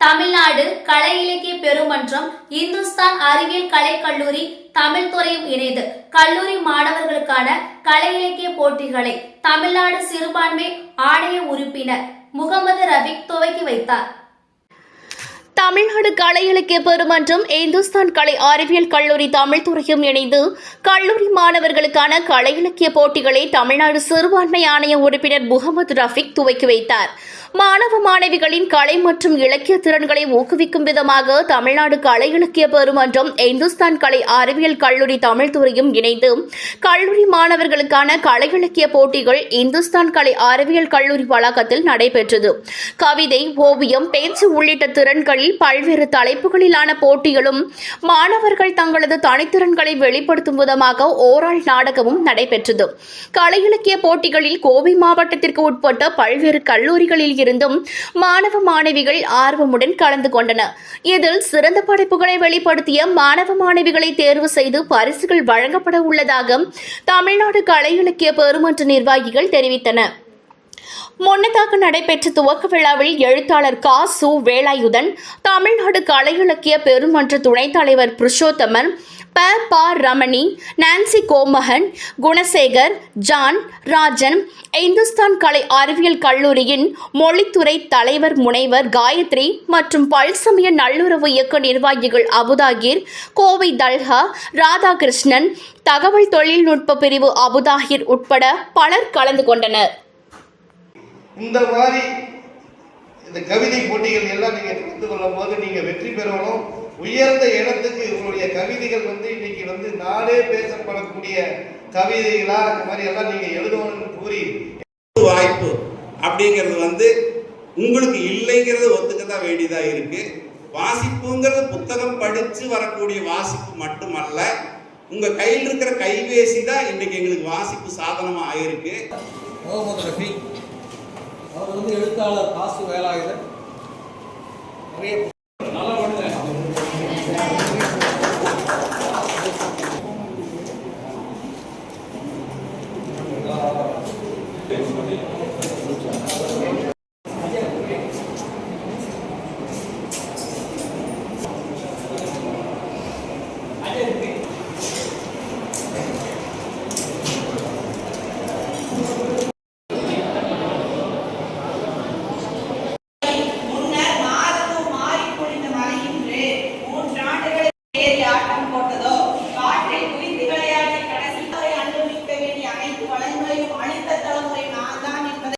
தமிழ்நாடு கலை இலக்கிய பெருமன்றம் இந்துஸ்தான் அறிவியல் கலைக் கல்லூரி தமிழ் துறையும் இணைந்து கல்லூரி மாணவர்களுக்கான கலை இலக்கிய போட்டிகளை தமிழ்நாடு சிறுபான்மை ஆணைய உறுப்பினர் முகமது ரபிக் துவக்கி வைத்தார். தமிழ்நாடு கலை இலக்கிய பெருமன்றம் இந்துஸ்தான் கலை அறிவியல் கல்லூரி தமிழ்துறையும் இணைந்து கல்லூரி மாணவர்களுக்கான கலை இலக்கிய போட்டிகளை தமிழ்நாடு சிறுபான்மை ஆணைய உறுப்பினர் முகமது ரஃபிக் துவக்கி வைத்தார். மாணவ மாணவிகளின் கலை மற்றும் இலக்கிய திறன்களை ஊக்குவிக்கும் விதமாக தமிழ்நாடு கலை இலக்கிய பெருமன்றம் இந்துஸ்தான் கலை அறிவியல் கல்லூரி தமிழ்துறையும் இணைந்து கல்லூரி மாணவர்களுக்கான கலை இலக்கிய போட்டிகள் இந்துஸ்தான் கலை அறிவியல் கல்லூரி வளாகத்தில் நடைபெற்றது. கவிதை ஓவியம் பேச்சு உள்ளிட்ட திறன்களில் பல்வேறு தலைப்புகளிலான போட்டிகளும் மாணவர்கள் தங்களது தனித்திறன்களை வெளிப்படுத்தும் விதமாக ஓராள் நாடகமும் நடைபெற்றது. கலை இலக்கிய போட்டிகளில் கோவை மாவட்டத்திற்கு உட்பட்ட பல்வேறு கல்லூரிகளில் இருந்தும் மாணவ மாணவிகள் ஆர்வமுடன் கலந்து கொண்டனர் இதில் சிறந்த படைப்புகளை வெளிப்படுத்திய மாணவ மாணவிகளை தேர்வு செய்து பரிசுகள் வழங்கப்பட உள்ளதாக தமிழ்நாடு கலை இலக்கிய பெருமன்ற நிர்வாகிகள் தெரிவித்தனர். முன்னதாக நடைபெற்ற துவக்க விழாவில் எழுத்தாளர் கா. சு. வேலாயுதன் தமிழ்நாடு கலை இலக்கிய பெருமன்ற துணைத் தலைவர் புருஷோத்தமன் ப. ப. ரமணி நான்சி கோமகன் குணசேகர் ஜான் ராஜன் இந்துஸ்தான் கலை அறிவியல் கல்லூரியின் மொழித்துறை தலைவர் முனைவர் காயத்ரி மற்றும் பல்சமய நல்லுறவு இயக்க நிர்வாகிகள் அபுதாகிர் கோவை தல்ஹா ராதாகிருஷ்ணன் தகவல் தொழில்நுட்ப பிரிவு அபுதாகிர் உட்பட பலர் கலந்து கொண்டனர். இந்த மாதிரி இந்த கவிதை போட்டிகள் எல்லாம் நீங்க கலந்து கொள்ளும் போது நீங்க வெற்றி பெறணும். உயர்ந்த இடத்துக்கு உங்களுடைய கவிதைகள் வந்து இன்னைக்கு வந்து நாடே பேசப்படக்கூடிய கவிதைகளா இந்த மாதிரி எல்லாம் நீங்க எழுதணும்னு கூறி வாய்ப்பு அப்படிங்கிறது வந்து உங்களுக்கு இல்லைங்கிறத ஒத்துக்க தான் வேண்டியதா இருக்கு. வாசிப்புங்கிறது புத்தகம் படிச்சு வரக்கூடிய வாசிப்பு மட்டுமல்ல உங்க கையில் இருக்கிற கைபேசி தான் இன்னைக்கு எங்களுக்கு வாசிப்பு சாதனமா ஆயிருக்கு. முகமது ரஃபி அவர் வந்து எழுத்தாளர் காசு வேலாயுதன். நிறைய நல்லா பண்ணுறேன்